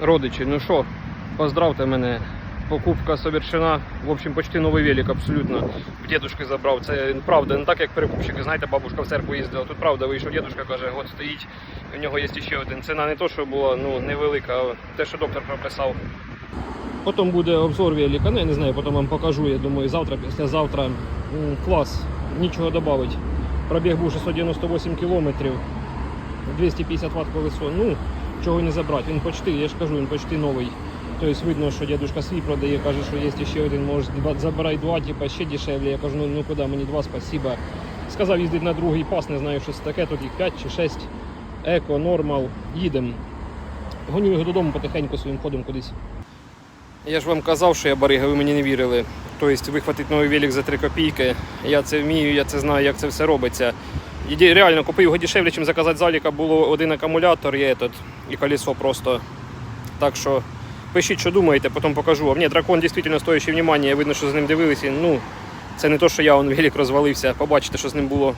Родичі, ну що, поздравте мене. Покупка совершена. В общем, почти новий велик, абсолютно. В дедушки забрав. Це правда, не так як перекупщики. Знаєте, бабушка в церкву їздила. Тут правда вийшов дедушка, каже, от стоїть. У нього є ще один. Ціна не то, що була ну, невелика, а те, що доктор прописав. Потім буде обзор велика. Ну, я не знаю, потім вам покажу. Я думаю, завтра, післязавтра. Клас, нічого додати. Пробіг був 698 кілометрів. 250 Вт колесо. Ну, чого не забрати. Він почти, я ж кажу, він почти новий. Тобто видно, що дедушка свій продає, каже, що є ще один, може забирай два, типа ще дешевле. Я кажу, ну, ну куди мені два, спасибо. Сказав їздить на другий пас, не знаю, що це таке, тут їх 5 чи 6. Еко, нормал, їдемо. Гоню його додому потихеньку своїм ходом кудись. Я ж вам казав, що я барига, ви мені не вірили. Тобто вихватити новий велик за 3 копійки. Я це вмію, я це знаю, як це все робиться. І реально купив його дешевле, ніж заказати заліка. Було один акумулятор є этот, і колесо просто. Так що пишіть, що думаєте, потім покажу А Ні, дракон дійсно стоїть внимання, видно, що з ним дивилися. Ну, це не то, що я он велик розвалився. Побачите, що з ним було.